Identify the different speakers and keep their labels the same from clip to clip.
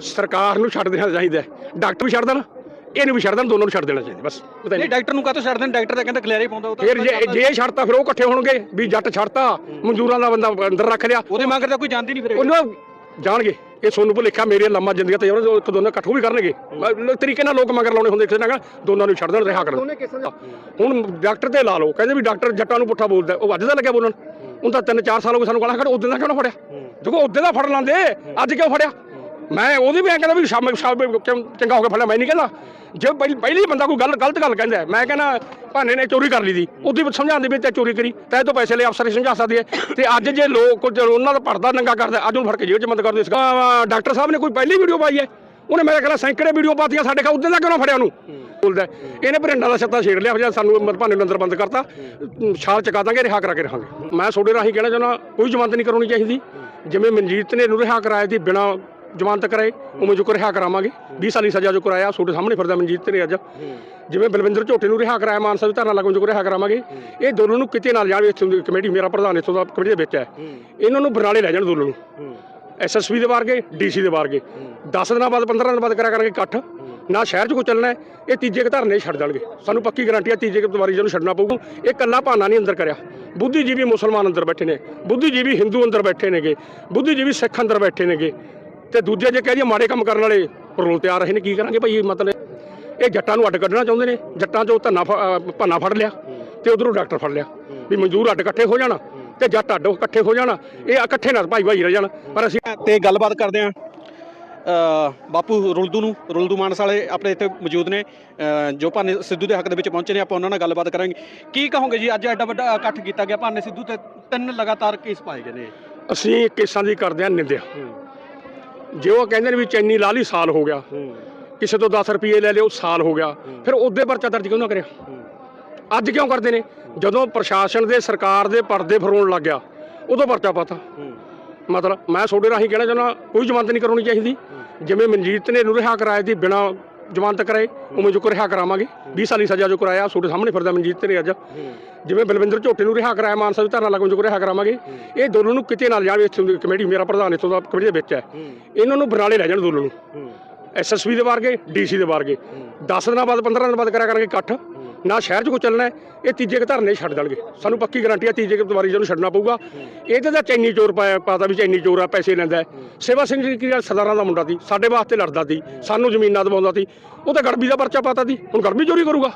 Speaker 1: ਸਰਕਾਰ ਨੂੰ ਛੱਡ ਦੇਣਾ ਚਾਹੀਦਾ ਹੈ। ਡਾਕਟਰ ਵੀ ਛੱਡ ਦੇਣ ਇਹਨੂੰ ਵੀ ਛੱਡ ਦੇਣ ਦੋਨੋਂ ਨੂੰ ਛੱਡ ਦੇਣਾ ਚਾਹੀਦਾ ਬਸ ਪਤਾ
Speaker 2: ਨਹੀਂ
Speaker 1: ਨਹੀਂ।
Speaker 2: ਡਾਕਟਰ ਨੂੰ ਕਾਹਤੋਂ ਛੱਡ ਦੇਣ? ਡਾਕਟਰ ਤਾਂ ਕਹਿੰਦਾ ਖਲਿਆਰੇ ਪਾਉਂਦਾ ਉਹ ਤਾਂ
Speaker 1: ਫਿਰ ਜੇ ਜੇ ਛੱਡਤਾ ਫਿਰ ਉਹ ਇਕੱਠੇ ਹੋਣਗੇ ਵੀ ਜੱਟ ਛੱਡਤਾ ਮਨਜ਼ੂਰਾਂ ਦਾ ਬੰਦਾ ਅੰਦਰ ਰੱਖ ਲਿਆ।
Speaker 2: ਉਹਦੇ ਮੰਗਰ ਤਾਂ ਕੋਈ ਜਾਂਦੀ ਨਹੀਂ ਫਿਰ।
Speaker 1: ਉਹਨੂੰ ਜਾਣਗੇ। ਇਹ ਸੋਨੂੰ ਭੁਲੇਖਾ ਮੇਰੇ ਲੰਮਾ ਜ਼ਿੰਦਗੀ ਤੇ ਉਹ ਇੱਕ ਦੋਨਾਂ ਇਕੱਠੋ ਵੀ ਕਰਨਗੇ। ਬ- ਤਰੀਕੇ ਨਾਲ ਲੋਕ ਮਗਰ ਲਾਉਣੇ ਹੁੰਦੇ ਕਿਸੇ ਨਾਲ ਦੋਨਾਂ ਨੂੰ ਛੱਡ ਦੇਣ ਰਿਹਾ ਕਰਨ।
Speaker 3: ਦੇ
Speaker 1: ਹੁਣ ਡਾਕਟਰ ਤੇ ਲਾ ਲਓ ਕਹਿੰਦੇ ਵੀ ਡਾਕਟਰ ਜੱਟਾਂ ਨੂੰ ਪੁੱਠਾ ਬੋਲਦਾ ਉਹ ਅੱਜ ਦਾ ਲੱਗਿਆ ਬੋਲਣ। ਹੁਣ ਤਾਂ 3-4 ਸਾਲ ਹੋ ਗਏ ਸਾਨੂੰ ਗਾਲਾਂ ਕੱਢ ਉਦੋਂ ਦਾ ਕਿਉਂ ਨਾ ਫੜਿਆ? ਦੇਖੋ ਉਦੋਂ ਦਾ ਫੜ ਲਾਂਦੇ ਅੱਜ ਕਿਉਂ ਫੜਿਆ? ਮੈਂ ਉਹਦੀ ਵੀ ਐਂ ਕਹਿੰਦਾ ਵੀ ਸ਼ਾਮ ਸ਼ਾਮ ਕਿਉਂ ਚੰਗਾ ਹੋ ਕੇ ਫੜਿਆ। ਮੈਂ ਨਹੀਂ ਕਹਿੰਦਾ। ਜੇ ਪਹਿਲੀ ਪਹਿਲੀ ਬੰਦਾ ਕੋਈ ਗੱਲ ਗਲਤ ਗੱਲ ਕਹਿੰਦਾ ਮੈਂ ਕਹਿੰਦਾ ਭਾਨੇ ਨੇ ਚੋਰੀ ਕਰ ਲਈ ਦੀ। ਉਹਦੀ ਸਮਝਾਉਂਦੇ ਵੀ ਤੇ ਚੋਰੀ ਕਰੀ। ਤੈ ਤੋਂ ਪੈਸੇ ਲੈ, ਅਫਸਰ ਹੀ ਸਮਝਾ ਸਕਦੇ ਹੈ ਤੇ ਅੱਜ ਜੇ ਲੋਕ ਕੁਝ ਉਹਨਾਂ ਦਾ ਪਰਦਾ ਨੰਗਾ ਕਰਦਾ ਅੱਜ ਉਹਨੂੰ ਫੜ ਕੇ ਜੇਲ੍ਹ ਚ ਬੰਦ ਕਰ ਦਿਓ। ਡਾਕਟਰ ਸਾਹਿਬ ਨੇ ਕੋਈ ਪਹਿਲੀ ਵੀਡੀਓ ਪਾਈ ਹੈ? ਉਹਨੇ ਮੇਰੇ ਖਿਆਲ ਸੈਂਕੜੇ ਵੀਡੀਓ ਪਾਤੀਆਂ ਸਾਡੇ ਖਾ ਉਦੋਂ ਦਾ ਕਿਉਂ ਨਾ ਫੜਿਆ ਉਹਨੂੰ? ਬੋਲਦਾ ਇਹਨੇ ਭਰਿੰਡਾ ਦਾ ਛੱਤਾ ਛੇੜ ਲਿਆ, ਫਿਰ ਸਾਨੂੰ ਮਰ ਭਾਨੇ ਨੂੰ ਅੰਦਰ ਬੰਦ ਕਰਤਾ ਛਾਲ ਚਕਾ ਦਾਂਗੇ, ਰਿਹਾ ਕਰਾ ਕੇ ਰਹਾਂਗੇ ਮੈਂ ਤੁਹਾਡੇ ਰਾਹੀਂ ਕਹਿਣਾ ਚਾਹੁੰਦਾ, ਕੋਈ ਜ਼ਮਾਨਤ ਨਹੀਂ ਕਰਾਉਣੀ ਚਾਹੀਦੀ। ਜਿਵੇਂ ਮਨਜੀਤ ਨੇ ਇਹਨੂੰ ਰਿਹਾ ਕਰਾਇਆ ਸੀ ਬਿਨਾ ਜ਼ਮਾਨਤ ਕਰਾਏ ਉਵੇਂ ਜੋ ਰਿਹਾ ਕਰਾਵਾਂਗੇ। 20 ਸਾਲੀ ਸਜ਼ਾ ਜੋ ਕਰਾਇਆ ਛੋਟੇ ਸਾਹਮਣੇ ਫਿਰਦਾ ਮਨਜੀਤ ਨੇ ਅੱਜ। ਜਿਵੇਂ ਬਲਵਿੰਦਰ ਝੋਟੇ ਨੂੰ ਰਿਹਾ ਕਰਾਇਆ, ਮਾਨਸਾ ਵੀ ਧਰਨਾ ਲੱਗਣ ਜੋ ਰਿਹਾ ਕਰਾਵਾਂਗੇ। ਇਹ ਦੋਨੋਂ ਨੂੰ ਕਿਤੇ ਨਾਲ ਜਾਣ ਇੱਥੋਂ ਦੀ ਕਮੇਟੀ, ਮੇਰਾ ਪ੍ਰਧਾਨ ਇੱਥੋਂ ਦਾ ਕਮੇਟੀ ਦੇ ਵਿੱਚ ਹੈ। ਇਹਨਾਂ ਨੂੰ ਬਰਨਾਲੇ ਲੈ ਜਾਣ ਦੋਨੋਂ ਨੂੰ। ਐਸਐਸਪੀ ਦੇ ਵਾਰਗੇ ਡੀਸੀ ਦੇ ਵਾਰਗੇ। 10 ਦਿਨਾਂ ਬਾਅਦ 15 ਦਿਨਾਂ ਬਾਅਦ ਕਰਿਆ ਕਰਾਂਗੇ ਇਕੱਠ। ਨਾ ਸ਼ਹਿਰ 'ਚ ਕੋਈ ਚੱਲਣਾ ਇਹ ਤੀਜੇ ਕੁ ਧਰਨੇ ਛੱਡ ਦੇਣਗੇ। ਸਾਨੂੰ ਪੱਕੀ ਗਾਰੰਟੀ ਹੈ, ਤੀਜੇ ਕੁ ਵਾਰੀ ਜਿਹਨੂੰ ਛੱਡਣਾ ਪਊਗਾ। ਇਹ ਕੱਲਾ ਭਾਨਾ ਨਹੀਂ ਅੰਦਰ ਕਰਿਆ। ਬੁੱਧੀਜੀਵੀ ਮੁਸਲਮਾਨ ਅੰਦਰ ਬੈਠੇ ਨੇ। ਬੁੱਧੀਜੀਵੀ ਹਿੰਦੂ ਅੰਦਰ ਬੈਠੇ ਨੇਗੇ। ਬੁੱਧੀਜੀਵੀ ਸਿੱਖ ਅੰਦਰ ਬੈਠੇ ਨੇਗੇ। ਤੇ ਦੂਜੇ ਜੇ ਕਹਿ ਦਈਏ ਮਾੜੇ ਕੰਮ ਕਰਨ ਵਾਲੇ ਪਰੋਲ ਤੇ ਆ ਰਹੇ ਨੇ ਕੀ ਕਰਾਂਗੇ ਭਾਈ ਮਤਲਬ ਇਹ ਜੱਟਾਂ ਨੂੰ ਅੱਡ ਕੱਢਣਾ ਚਾਹੁੰਦੇ ਨੇ ਜੱਟਾਂ 'ਚੋਂ ਧੰਨਾ ਭਾਨਾ ਫੜ ਲਿਆ ਤੇ ਉਧਰੋਂ ਡਾਕਟਰ ਫੜ ਲਿਆ ਵੀ ਮਨਜ਼ੂਰ ਅੱਡ ਇਕੱਠੇ ਹੋ ਜਾਣਾ ਤੇ ਜੱਟ ਅੱਡ ਇਕੱਠੇ ਹੋ ਜਾਣਾ ਇਹ ਇਕੱਠੇ ਨਾਲ ਭਾਈ ਭਾਈ ਰਹਿ ਜਾਣ ਪਰ ਅਸੀਂ
Speaker 2: ਤੇ ਗੱਲਬਾਤ ਕਰਦੇ ਆਂ ਬਾਪੂ ਰੁਲਦੂ ਨੂੰ ਰੁਲਦੂ ਮਾਨਸ ਵਾਲੇ ਆਪਣੇ ਇੱਥੇ ਮੌਜੂਦ ਨੇ ਜੋ ਭਾਨੇ ਸਿੱਧੂ ਦੇ ਹੱਕ ਦੇ ਵਿੱਚ ਪਹੁੰਚੇ ਨੇ ਆਪਾਂ ਉਹਨਾਂ ਨਾਲ ਗੱਲਬਾਤ ਕਰਾਂਗੇ। ਕੀ ਕਹੋਗੇ ਜੀ ਅੱਜ ਐਡਾ ਵੱਡਾ ਇਕੱਠ ਕੀਤਾ ਗਿਆ ਭਾਨੇ ਸਿੱਧੂ ਤੇ ਤਿੰਨ ਲਗਾਤਾਰ ਕੇਸ ਪਾਏ ਗਏ ਨੇ।
Speaker 1: ਅਸੀਂ ਕੇਸਾਂ ਦੀ ਕਰਦੇ ਹਾਂ ਨਿੰਦਿਆ। ਜੇ ਉਹ ਕਹਿੰਦੇ ਨੇ ਵੀ ਚੈਨੀ ਲਾ ਲਈ ਸਾਲ ਹੋ ਗਿਆ। ਕਿਸੇ ਤੋਂ 10 ਰੁਪਏ ਲੈ ਲਿਓ ਸਾਲ ਹੋ ਗਿਆ। ਫਿਰ ਉਹਦੇ ਪਰਚਾ ਦਰਜ ਕਿਉਂ ਨਾ ਕਰਿਆ? ਅੱਜ ਕਿਉਂ ਕਰਦੇ ਨੇ? ਜਦੋਂ ਪ੍ਰਸ਼ਾਸਨ ਦੇ ਸਰਕਾਰ ਦੇ ਪਰਦੇ ਫਰੋਣ ਲੱਗ ਗਿਆ ਉਦੋਂ ਪਰਚਾ ਪਾਤਾ। ਮਤਲਬ ਮੈਂ ਤੁਹਾਡੇ ਰਾਹੀਂ ਕਹਿਣਾ ਚਾਹੁੰਦਾ ਕੋਈ ਜ਼ਮਾਨਤ ਨਹੀਂ ਕਰਾਉਣੀ ਚਾਹੀਦੀ। ਜਿਵੇਂ ਮਨਜੀਤ ਨੇ ਇਹਨੂੰ ਰਿਹਾ ਕਰਾਇਆ ਦੀ ਬਿਨਾ ਜ਼ਮਾਨਤ ਕਰਾਏ ਉਵੇਂ ਜੋ ਰਿਹਾ ਕਰਾਵਾਂਗੇ। 20 ਸਾਲੀ ਸਜ਼ਾ ਜੋ ਕਰਾਇਆ ਤੁਹਾਡੇ ਸਾਹਮਣੇ ਫਿਰਦਾ ਮਨਜੀਤ ਨੇ ਅੱਜ। ਜਿਵੇਂ ਬਲਵਿੰਦਰ ਝੋਟੇ ਨੂੰ ਰਿਹਾ ਕਰਾਇਆ ਮਾਨਸਾ ਵੀ ਧਰਨਾ ਲੱਗਣ ਜੋ ਰਿਹਾ ਕਰਾਵਾਂਗੇ। ਇਹ ਦੋਨੋਂ ਨੂੰ ਕਿਤੇ ਨਾਲ ਜਾਣ ਇੱਥੋਂ ਦੀ ਕਮੇਟੀ ਮੇਰਾ ਪ੍ਰਧਾਨ ਇੱਥੋਂ ਦਾ ਕਮੇਟੀ ਦੇ ਵਿੱਚ ਹੈ। ਇਹਨਾਂ ਨੂੰ ਬਰਨਾਲੇ ਲੈ ਜਾਣ ਦੋਨੋਂ ਨੂੰ। ਐਸਐਸਪੀ ਦੇ ਵਾਰਗੇ ਡੀਸੀ ਦੇ ਵਾਰਗੇ। 10 ਦਿਨਾਂ ਬਾਅਦ 15 ਦਿਨਾਂ ਬਾਅਦ ਕਰਿਆ ਕਰਾਂਗੇ ਇਕੱਠ। ਨਾ ਸ਼ਹਿਰ 'ਚ ਕੋਈ ਚੱਲਣਾ ਇਹ ਤੀਜੇ ਕੁ ਧਰਨੇ ਛੱਡ ਦੇਣਗੇ। ਸਾਨੂੰ ਪੱਕੀ ਗਾਰੰਟੀ ਹੈ ਤੀਜੇ ਕੁ ਵਾਰੀ ਜਿਹਨੂੰ ਛੱਡਣਾ ਪਊਗਾ। ਇਹਦੇ ਤਾਂ ਚੈਨੀ ਚੋਰ ਪਾਇਆ ਪਾਤਾ ਵੀ ਚੈਨੀ ਚੋਰ ਆ, ਪੈਸੇ ਲੈਂਦਾ ਸੇਵਾ ਸਿੰਘ ਜੀ ਕੀ ਗੱਲ, ਸਰਦਾਰਾਂ ਦਾ ਮੁੰਡਾ ਸੀ, ਸਾਡੇ ਵਾਸਤੇ ਲੜਦਾ ਸੀ, ਸਾਨੂੰ ਜ਼ਮੀਨਾਂ ਦਵਾਉਂਦਾ ਸੀ। ਉਹ ਤਾਂ ਗੜਬੀ ਦਾ ਪਰਚਾ ਪਾਤਾ ਸੀ, ਹੁਣ ਗੜਬੀ ਚੋਰੀ ਕਰੂਗਾ।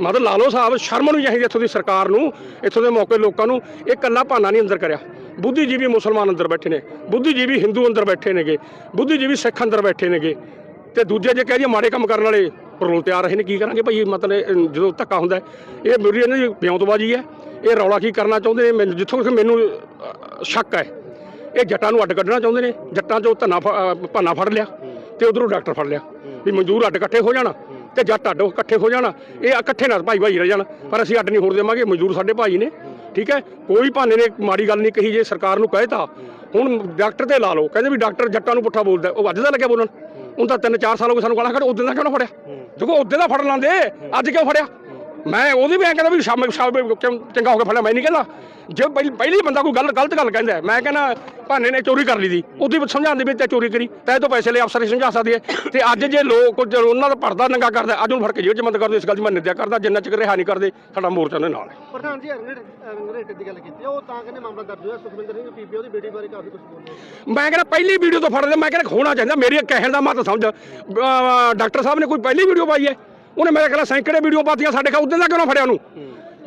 Speaker 1: ਮਤਲਬ ਲਾਲੋ ਸਾਹਿਬ, ਸ਼ਰਮ ਨੂੰ ਚਾਹੀਦੀ ਇੱਥੋਂ ਦੀ ਸਰਕਾਰ ਨੂੰ, ਇੱਥੋਂ ਦੇ ਮੌਕੇ ਲੋਕਾਂ ਨੂੰ। ਇਹ ਕੱਲਾ ਭਾਨਾ ਨਹੀਂ ਅੰਦਰ ਕਰਿਆ। ਬੁੱਧੀਜੀਵੀ ਮੁਸਲਮਾਨ ਅੰਦਰ ਬੈਠੇ ਨੇ, ਬੁੱਧੀਜੀਵੀ ਹਿੰਦੂ ਅੰਦਰ ਬੈਠੇ ਨੇਗੇ, ਬੁੱਧੀਜੀਵੀ ਸਿੱਖ ਅੰਦਰ ਬੈਠੇ ਨੇਗੇ। ਤੇ ਦੂਜੇ ਜੇ ਕਹਿ ਜੀ ਮਾੜੇ ਕੰਮ ਕਰਨ ਵਾਲੇ ਪਰੋਲ ਤੇ ਆ ਰਹੇ ਨੇ ਕੀ ਕਰਾਂਗੇ ਭਾਈ? ਮਤਲਬ ਜਦੋਂ ਧੱਕਾ ਹੁੰਦਾ ਇਹ ਮੇਰੀ ਇਹਨਾਂ ਦੀ ਬਿਉਂਤਬਾਜੀ ਹੈ। ਇਹ ਰੌਲਾ ਕੀ ਕਰਨਾ ਚਾਹੁੰਦੇ ਨੇ? ਮੈਨੂੰ ਜਿੱਥੋਂ ਤੱਕ ਮੈਨੂੰ ਸ਼ੱਕ ਹੈ ਇਹ ਜੱਟਾਂ ਨੂੰ ਅੱਡ ਕੱਢਣਾ ਚਾਹੁੰਦੇ ਨੇ। ਜੱਟਾਂ 'ਚੋਂ ਧੰਨਾ ਫ- ਅਹ, ਭਾਨਾ ਫੜ ਲਿਆ ਤੇ ਉਧਰੋਂ ਡਾਕਟਰ ਫੜ ਲਿਆ ਵੀ ਮਜ਼ਦੂਰ ਅੱਡ ਇਕੱਠੇ ਹੋ ਜਾਣਾ ਤੇ ਜੱਟ ਅੱਡ ਇਕੱਠੇ ਹੋ ਜਾਣਾ। ਇਹ ਇਕੱਠੇ ਨਾਲ ਭਾਈ ਭਾਈ ਰਹਿ ਜਾਣ ਪਰ ਅਸੀਂ ਅੱਡ ਨਹੀਂ ਹੋਣ ਦੇਵਾਂਗੇ। ਮਜ਼ਦੂਰ ਸਾਡੇ ਭਾਈ ਨੇ ਠੀਕ ਹੈ? ਕੋਈ ਭਾਨੇ ਨੇ ਮਾੜੀ ਗੱਲ ਨਹੀਂ ਕਹੀ ਜੇ ਸਰਕਾਰ ਨੂੰ ਕਹੇ ਤਾਂ। ਹੁਣ ਡਾਕਟਰ ਤੇ ਲਾ ਲਓ ਕਹਿੰਦੇ ਵੀ ਡਾਕਟਰ ਜੱਟਾਂ ਨੂੰ ਪੁੱਠਾ ਬੋਲਦਾ ਉਹ ਅੱਜ ਦਾ ਲੱਗਿਆ ਬੋਲਣ। ਹੁਣ ਤਾਂ 3-4 ਸਾਲ ਹੋ ਗਏ ਸਾਨੂੰ ਗਾਲਾਂ ਕੱਢ ਉਦੋਂ ਦਾ ਕਿਉਂ ਨਾ ਫੜਿਆ? ਦੇਖੋ ਉਦੋਂ ਦਾ ਫੜ ਲਾਂਦੇ। ਅੱਜ ਕਿਉਂ ਫੜਿਆ? ਮੈਂ ਉਹਦੀ ਵੀ ਐਂ ਕਹਿੰਦਾ ਵੀ ਸ਼ਾਮ ਸ਼ਾਮ ਕਿਉਂ ਚੰਗਾ ਹੋ ਕੇ ਫੜਿਆ ਮੈਂ ਨਹੀਂ ਕਹਿੰਦਾ। ਜੇ ਪਹਿਲੀ ਬੰਦਾ ਕੋਈ ਗੱਲ ਗਲਤ ਗੱਲ ਕਹਿੰਦਾ ਮੈਂ ਕਹਿੰਦਾ ਭਾਨੇ ਨੇ ਚੋਰੀ ਕਰ ਲਈ ਦੀ। ਉਹਦੀ ਸਮਝਾਉਂਦੇ ਵੀ ਤੇ ਚੋਰੀ ਕਰੀ ਤੈ ਤੋਂ ਪੈਸੇ ਲੈ ਅਫਸਰ ਹੀ ਸਮਝਾ ਸਕਦੀ ਹੈ। ਤੇ ਅੱਜ ਜੇ ਲੋਕ ਕੁਝ ਉਹਨਾਂ ਦਾ ਪਰਦਾ ਨੰਗਾ ਕਰਦਾ ਅੱਜ ਉਹਨੂੰ ਫੜ ਕੇ ਜੇਲ੍ਹ ਚ ਬੰਦ ਕਰ ਦਿਓ ਇਸ ਗੱਲ ਦੀ ਮੈਂ ਨਿੰਦਿਆ ਕਰਦਾ ਜਿੰਨਾ ਚਿਰ ਰਿਹਾ ਨਹੀਂ ਕਰਦੇ ਸਾਡਾ ਮੋਰਚਾ ਦੇ ਨਾਲ ਹੈ।
Speaker 3: ਪ੍ਰਧਾਨ ਜੀ ਅਰਨਟ ਦੀ ਗੱਲ ਕੀਤੀ ਉਹ ਤਾਂ ਕਹਿੰਦੇ ਮਾਮਲਾ ਦਰਜ ਹੋਇਆ ਸੁਖਵਿੰਦਰ ਸਿੰਘ ਪੀਪੀ ਉਹਦੀ ਬੇਟੀ ਬਾਰੇ ਕਾਫੀ ਕੁਝ ਬੋਲਿਆ
Speaker 1: ਮੈਂ ਕਹਿੰਦਾ ਪਹਿਲੀ ਵੀਡੀਓ ਤੋਂ ਫੜਦੇ ਮੈਂ ਕਹਿੰਦਾ ਹੋਣਾ ਚਾਹੀਦਾ ਮੇਰੀ ਕਹਿਣ ਦਾ ਮਤ ਸਮਝ। ਡਾਕਟਰ ਸਾਹਿਬ ਨੇ ਕੋਈ ਪਹਿਲੀ ਵੀਡੀਓ ਪਾਈ ਹੈ? ਉਹਨੇ ਮੇਰੇ ਖਿਆਲ ਸੈਂਕੜੇ ਵੀਡੀਓ ਪਾਤੀਆਂ ਸਾਡੇ ਕੋਲ ਉਦੋਂ ਦਾ ਕਿਉਂ ਫੜਿਆ ਉਹਨੂੰ?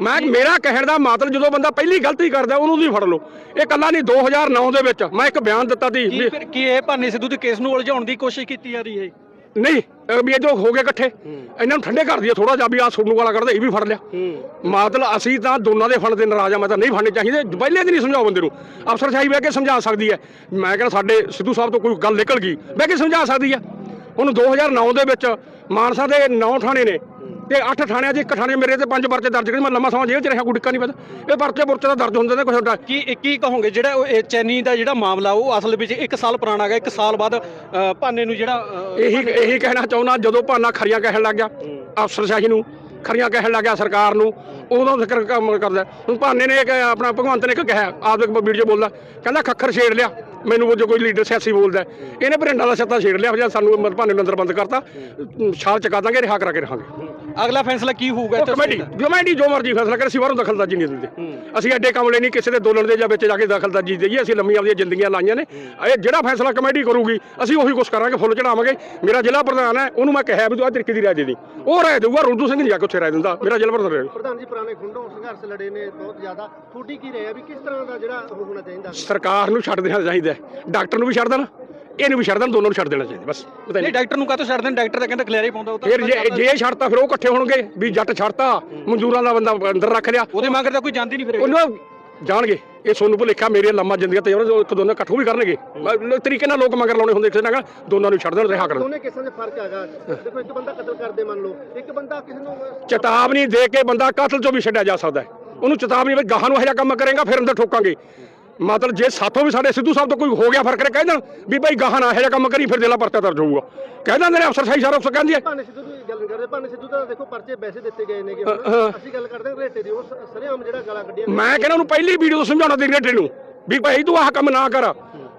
Speaker 1: ਮੈਂ ਮੇਰਾ ਕਹਿਣ ਦਾ ਮਤਲਬ ਜਦੋਂ ਬੰਦਾ ਪਹਿਲੀ ਗਲਤੀ ਕਰਦਾ ਉਹਨੂੰ ਵੀ ਫੜ ਲਓ। ਇਹ ਕੱਲਾ ਨਹੀਂ 2009 ਦੇ ਵਿੱਚ ਮੈਂ ਇੱਕ ਬਿਆਨ ਦਿੱਤਾ ਸੀ।
Speaker 2: ਕੀ ਫਿਰ ਕੀ ਇਹ ਭਾਨੇ ਸਿੱਧੂ ਦੇ ਕੇਸ ਨੂੰ ਉਲਝਾਉਣ ਦੀ ਕੋਸ਼ਿਸ਼ ਕੀਤੀ ਜਾ ਰਹੀ ਹੈ
Speaker 1: ਨਹੀਂ ਵੀ ਇਹ ਜੋ ਹੋ ਗਏ ਇਕੱਠੇ। ਇਹਨਾਂ ਨੂੰ ਠੰਡੇ ਕਰ ਦਈਏ ਥੋੜਾ ਜਿਹਾ ਵੀ ਆ ਸੋਨੂ ਵਾਲਾ ਕਰਦਾ ਇਹ ਵੀ ਫੜ ਲਿਆ। ਮਤਲਬ ਅਸੀਂ ਤਾਂ ਦੋਨਾਂ ਦੇ ਫੜ ਦੇ ਨਾਰਾਜ਼ ਆ ਮੈਂ ਤਾਂ ਨਹੀਂ ਫੜਨੇ ਚਾਹੀਦੇ। ਪਹਿਲੇ ਦਿਨ ਹੀ ਸਮਝਾਓ ਬੰਦੇ ਨੂੰ। ਅਫਸਰ ਸ਼ਾਹੀ ਬਹਿ ਕੇ ਸਮਝਾ ਸਕਦੀ ਹੈ। ਮੈਂ ਕਹਿੰਦਾ ਸਾਡੇ ਸਿੱਧੂ ਸਾਹਿਬ ਤੋਂ ਕੋਈ ਗੱਲ ਨਿਕਲ ਗਈ ਬਹਿ ਕੇ ਸਮਝਾ ਸਕਦੀ ਹੈ। ਹੁਣ 2009 ਦੇ ਵਿੱਚ ਮਾਨਸਾ ਦੇ 9 ਥਾਣੇ ਨੇ ਤੇ 8 ਥਾਣਿਆਂ 'ਚ ਇੱਕ ਥਾਣੇ ਮੇਰੇ ਤੇ ਪੰਜ ਪਰਚੇ ਦਰਜ ਕਰੇ ਮੈਂ ਲੰਮਾ ਸਮਾਂ ਜੇਲ੍ਹ 'ਚ ਰਿਹਾ ਡਿੱਕਾ ਨਹੀਂ ਪਤਾ। ਇਹ ਪਰਚੇ ਪੁਰਚੇ ਦਾ ਦਰਜ ਹੁੰਦੇ ਨੇ ਕੁਛ ਹੁੰਦਾ।
Speaker 2: ਕੀ ਕੀ ਕਹੋਗੇ ਜਿਹੜਾ ਉਹ ਇਹ ਚੈਨੀ ਦਾ ਜਿਹੜਾ ਮਾਮਲਾ ਉਹ ਅਸਲ ਵਿੱਚ 1 ਸਾਲ ਪੁਰਾਣਾ ਹੈਗਾ 1 ਸਾਲ ਬਾਅਦ ਭਾਨੇ ਨੂੰ ਜਿਹੜਾ
Speaker 1: ਇਹੀ ਇਹੀ ਕਹਿਣਾ ਚਾਹੁੰਦਾ ਜਦੋਂ ਭਾਨਾ ਖਰੀਆਂ ਕਹਿਣ ਲੱਗ ਗਿਆ ਅਫਸਰਸ਼ਾਹੀ ਨੂੰ ਖਰੀਆਂ ਕਹਿਣ ਲੱਗ ਗਿਆ ਸਰਕਾਰ ਨੂੰ ਉਦੋਂ ਫਿਕਰ ਕੰਮ ਕਰਦਾ। ਹੁਣ ਭਾਨੇ ਨੇ ਇੱਕ ਆਪਣਾ ਭਗਵੰਤ ਨੇ ਇੱਕ ਕਿਹਾ ਆਪ ਇੱਕ ਵੀਡੀਓ ਬੋਲਦਾ ਕਹਿੰਦਾ ਖੱਖਰ ਛੇੜ ਲਿਆ। ਮੈਨੂੰ ਉਹ ਜੋ ਕੋਈ ਲੀਡਰ ਸਿਆਸੀ ਬੋਲਦਾ ਹੈ, ਇਹਨੇ ਭਰਿੰਡਾ ਦਾ ਛੱਤਾ ਛੇੜ ਲਿਆ ਜਾਂ ਸਾਨੂੰ ਮਤ ਭਾਨੇ ਨੂੰ ਅੰਦਰ ਬੰਦ ਕਰਤਾ ਛਾਲ ਚਕਾ ਦਾਂਗੇ ਰਿਹਾ ਕਰਾ ਕੇ ਰਹਾਂਗੇ।
Speaker 2: ਅਗਲਾ ਫੈਸਲਾ ਕੀ ਹੋਊਗਾ ਇੱਥੇ
Speaker 1: ਕਮੇਟੀ ਕਮੇਟੀ ਜੋ ਮਰਜ਼ੀ ਫੈਸਲਾ ਕਰੇ ਅਸੀਂ ਬਾਹਰੋਂ ਦਖਲਅੰਦਾਜ਼ੀ ਨਹੀਂ ਦਿੰਦੇ। ਅਸੀਂ ਐਡੇ ਕਮਲੇ ਨਹੀਂ ਕਿਸੇ ਦੇ ਦੋਲਣ ਦੇ ਜਾਂ ਵਿੱਚ ਜਾ ਕੇ ਦਖਲਅੰਦਾਜ਼ੀ ਦੇਈਏ ਅਸੀਂ ਲੰਮੀਆਂ ਆਪਣੀਆਂ ਜ਼ਿੰਦਗੀਆਂ ਲਾਈਆਂ ਨੇ। ਇਹ ਜਿਹੜਾ ਫੈਸਲਾ ਕਮੇਟੀ ਕਰੂਗੀ ਅਸੀਂ ਉਹੀ ਕੁਛ ਕਰਾਂਗੇ ਫੁੱਲ ਚੜਾਵਾਂਗੇ ਮੇਰਾ ਜ਼ਿਲ੍ਹਾ ਪ੍ਰਧਾਨ ਹੈ ਉਹਨੂੰ ਮੈਂ ਕਿਹਾ ਵੀ ਤੂੰ ਆ ਤਰੀਕੇ ਦੀ ਰਾਏ ਦੇ ਦੀ। ਉਹ ਰਾਏ ਦੇਊਗਾ ਰੁਲਦੂ ਸਿੰਘ ਨਹੀਂ ਜਾ ਕੇ ਉੱਥੇ ਰਾਏ ਦਿੰਦਾ ਮੇਰਾ ਜ਼ਿਲ੍ਹਾ ਪ੍ਰਧਾਨ
Speaker 3: ਪ੍ਰਧਾਨ ਜੀ ਪੁਰਾਣੇ ਖੁੰਡੋ ਸੰਘਰਸ਼ ਲੜੇ ਨੇ ਬਹੁਤ ਜ਼ਿਆਦਾ। ਤੁਹਾਡੀ ਕੀ ਰਹੇ ਆ ਵੀ ਕਿਸ ਤਰ੍ਹਾਂ ਦਾ ਜਿਹੜਾ ਹੋਣਾ ਚਾਹੀਦਾ?
Speaker 1: ਸਰਕਾਰ ਨੂੰ ਛੱਡ ਦੇਣਾ ਚਾਹੀਦਾ ਹੈ। ਡਾਕਟਰ ਨੂੰ ਵੀ ਛੱਡ ਦੇਣਾ ਇਹਨੂੰ ਵੀ ਛੱਡ ਦੇਣ ਦੋਨੋਂ ਨੂੰ ਛੱਡ ਦੇਣਾ ਚਾਹੀਦਾ ਬਸ। ਪਤਾ
Speaker 2: ਨਹੀਂ
Speaker 1: ਨਹੀਂ।
Speaker 2: ਡਾਕਟਰ ਨੂੰ ਕਾਹਤੋਂ ਛੱਡ ਦੇਣ? ਡਾਕਟਰ ਤਾਂ ਕਹਿੰਦਾ ਖਲਿਆਰੇ ਪਾਉਂਦਾ ਉਹ ਤਾਂ
Speaker 1: ਫਿਰ ਜੇ ਜੇ ਛੱਡਤਾ ਫਿਰ ਉਹ ਇਕੱਠੇ ਹੋਣਗੇ ਵੀ ਜੱਟ ਛੱਡਤਾ ਮਨਜ਼ੂਰਾਂ ਦਾ ਬੰਦਾ ਅੰਦਰ ਰੱਖ ਲਿਆ।
Speaker 2: ਉਹਦੇ ਮਗਰ ਤਾਂ ਕੋਈ ਜਾਂਦੀ ਨਹੀਂ ਫਿਰ
Speaker 1: ਉਹਨਾਂ ਜਾਣਗੇ। ਇਹ ਸੋਨੂੰ ਭੁਲੇਖਾ ਮੇਰੀਆਂ ਲੰਮਾ ਜ਼ਿੰਦਗੀ ਤੇ ਉਹ ਇੱਕ ਦੋਨਾਂ ਇਕੱਠੋ ਵੀ ਕਰਨਗੇ। ਮੈਂ- ਤਰੀਕੇ ਨਾਲ ਲੋਕ ਮਗਰ ਲਾਉਣੇ ਹੁੰਦੇ ਕਿਸੇ ਨਾਲ ਦੋਨਾਂ ਨੂੰ ਛੱਡ ਦੇਣ ਰਿਹਾ ਕਰਨ।
Speaker 3: ਦੋਨੇ ਕਿਸਾਂ ਦੇ ਫ਼ਰਕ ਹੈਗਾ। ਦੇਖੋ ਇੱਕ ਬੰਦਾ ਕਤਲ ਕਰਦੇ ਮੰਨ ਲਓ ਇੱਕ ਬੰਦਾ ਕਿਸੇ ਨੂੰ
Speaker 1: ਚੇਤਾਵਨੀ ਦੇ ਕੇ ਬੰਦਾ ਕਤਲ ਚੋਂ ਵੀ ਛੱਡਿਆ ਜਾ ਸਕਦਾ ਹੈ। ਉਹਨੂੰ ਚੇਤਾਵਨੀ ਵੀ ਗਾਹਾਂ ਨੂੰ ਇਹੋ ਜਿਹਾ ਕੰਮ ਕਰੇਗਾ ਫਿਰ ਅੰਦਰ ਠੋਕਾਂਗੇ। ਮਤਲਬ ਜੇ ਸਾਥੋਂ ਵੀ ਸਾਡੇ ਸਿੱਧੂ ਸਾਹਿਬ ਤੋਂ ਕੋਈ ਹੋ ਗਿਆ ਫ਼ਰਕ ਨੇ ਕਹਿ ਦੇਣ ਵੀ ਭਾਈ ਗਾਹਾਂ ਨਾ ਇਹੋ ਜਿਹਾ ਕੰਮ ਕਰੀ ਫਿਰ ਦੇਲਾ ਪਰਚਾ ਦਰਜ ਹੋਊਗਾ ਕਹਿ ਦਿੰਦੇ ਨੇ ਅਫਸਰ ਸਾਈ ਸਾਰਾ ਅਫਸਰ ਕਹਿੰਦੀ ਹੈ
Speaker 3: ਭਾਨੇ ਸਿੱਧੂ ਦੀ ਗੱਲ ਨਹੀਂ ਕਰਦੇ ਭਾਨੇ ਸਿੱਧੂ ਤਾਂ ਦੇਖੋ ਪਰਚੇ ਵੈਸੇ ਦਿੱਤੇ ਗਏ ਨੇਗੇ
Speaker 1: ਹਾਂ।
Speaker 3: ਹੁਣ। ਅਸੀਂ ਗੱਲ ਕਰਦੇ ਹਾਂ ਰੇਟੇ ਦੀ ਉਹ ਸ- ਸਰੇਆਮ ਜਿਹੜਾ ਗਾਲਾਂ ਕੱਢੀਆਂ ਨੇ।
Speaker 1: ਮੈਂ ਕਹਿੰਦਾ ਉਹਨੂੰ ਪਹਿਲੀ ਵੀਡੀਓ ਤੋਂ ਸਮਝਾਉਣਾ ਦੇ ਰੇਟੇ ਨੂੰ ਵੀ ਭਾਈ ਤੂੰ ਆਹ ਕੰਮ ਨਾ ਕਰ।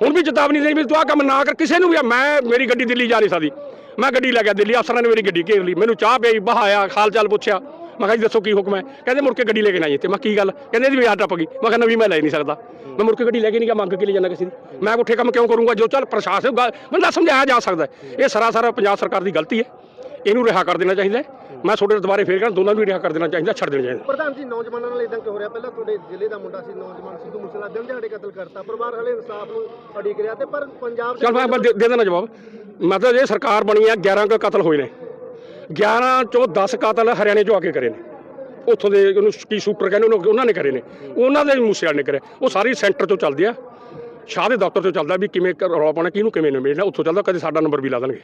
Speaker 1: ਹੁਣ ਵੀ ਚੇਤਾਵਨੀ ਦੇਣੀ ਵੀ ਤੂੰ ਆਹ ਕੰਮ ਨਾ ਕਰ ਕਿਸੇ ਨੂੰ ਵੀ ਮੈਂ ਮੇਰੀ ਗੱਡੀ ਦਿੱਲੀ ਜਾ ਨਹੀਂ ਸਕਦੀ। ਮੈਂ ਗੱਡੀ ਲੈ ਗਿਆ ਦਿੱਲੀ ਅਫਸਰਾਂ ਨੇ ਮੇਰੀ ਗੱਡੀ ਘੇਰ ਲਈ ਮੈਨੂੰ ਚਾਹ ਪਈ ਬਹਾਇਆ ਖਾਲ ਚਾਲ ਪੁੱਛਿਆ। ਮੈਂ ਕਿਹਾ ਜੀ ਦੱਸੋ ਕੀ ਹੁਕਮ ਹੈ? ਕਹਿੰਦੇ ਮੁੜ ਕੇ ਗੱਡੀ ਲੈ ਕੇ ਨਾ ਆਈ ਤੇ ਮੈਂ ਕੀ ਗੱਲ? ਕਹਿੰਦੇ ਇਹਦੀ ਵੀ ਆ ਟੱਪ ਗਈ। ਮੈਂ ਕਹਿੰਦਾ ਵੀ ਮੈਂ ਲੈ ਨਹੀਂ ਸਕਦਾ। ਮੈਂ ਮੁੜ ਕੇ ਗੱਡੀ ਲੈ ਕੇ ਨਹੀਂ ਗਿਆ ਮੰਗ ਕੇ ਲਈ ਜਾਂਦਾ ਕਿਸੇ ਦੀ। ਮੈਂ ਉੱਠੇ ਕੰਮ ਕਿਉਂ ਕਰੂੰਗਾ? ਜੋ ਚੱਲ ਪ੍ਰਸ਼ਾਸਨ ਗੱਲ- ਬੰਦਾ ਸਮਝਾਇਆ ਜਾ ਸਕਦਾ। ਇਹ ਸਰਾਸਰ ਪੰਜਾਬ ਸਰਕਾਰ ਦੀ ਗਲਤੀ ਹੈ। ਇਹਨੂੰ ਰਿਹਾ ਕਰ ਦੇਣਾ ਚਾਹੀਦਾ। ਮੈਂ ਤੁਹਾਡੇ ਦੁਬਾਰੇ ਫੇਰ ਕਹਿੰਦਾ ਦੋਨਾਂ ਨੂੰ ਰਿਹਾ ਕਰ ਦੇਣਾ ਚਾਹੀਦਾ ਛੱਡ ਦੇਣਾ ਚਾਹੀਦਾ।
Speaker 3: ਪ੍ਰਧਾਨ ਜੀ ਨੌਜਵਾਨਾਂ ਨਾਲ ਇਦਾਂ ਕਿਉਂ ਹੋ ਰਿਹਾ? ਪਹਿਲਾਂ ਤੁਹਾਡੇ ਜ਼ਿਲ੍ਹੇ ਦਾ ਮੁੰਡਾ ਸੀ ਨੌਜਵਾਨ ਸਿੱਧੂ ਮੂਸੇਵਾਲਾ। ਦਿਨ ਦਿਹਾੜੇ ਕਤਲ ਕਰਤਾ। ਪਰਿਵਾਰ ਹਲੇ ਇਨਸਾਫ ਨੂੰ ਅੜੀਕ ਰਿਹਾ ਤੇ ਪਰ ਪੰਜਾਬ
Speaker 1: ਚਲ ਮੈਂ ਦੇ ਦੇਣਾ ਜਵਾਬ। ਮਤਲਬ ਇਹ ਸਰਕਾਰ ਬਣੀ ਆ 11 ਕੁ ਕਤਲ ਹੋਏ ਨੇ। 11 ਚੋਂ 10 ਕਾਤਲ ਹਰਿਆਣੇ ਚੋਂ ਆ ਕੇ ਕਰੇ ਨੇ। ਉੱਥੋਂ ਦੇ ਉਹਨੂੰ ਕੀ ਸ਼ੂਟਰ ਕਹਿੰਦੇ ਉਹਨੂੰ, ਉਹਨਾਂ ਨੇ ਕਰੇ ਨੇ। ਉਹਨਾਂ ਦੇ ਮੂਸੇਵਾਲ ਨੇ ਕਰਿਆ। ਉਹ ਸਾਰੀ ਸੈਂਟਰ ਚੋਂ ਚੱਲਦੇ ਆ। ਸ਼ਾਹ ਦੇ ਦਫ਼ਤਰ ਚੋਂ ਚੱਲਦਾ ਵੀ ਕਿਵੇਂ ਰੌਲਾ ਪਾਉਣਾ, ਕਿਹਨੂੰ ਕਿਵੇਂ ਨਿਬੇੜਨਾ, ਉੱਥੋਂ ਚੱਲਦਾ, ਕਦੇ ਸਾਡਾ ਨੰਬਰ ਵੀ ਲਾ ਦੇਣਗੇ।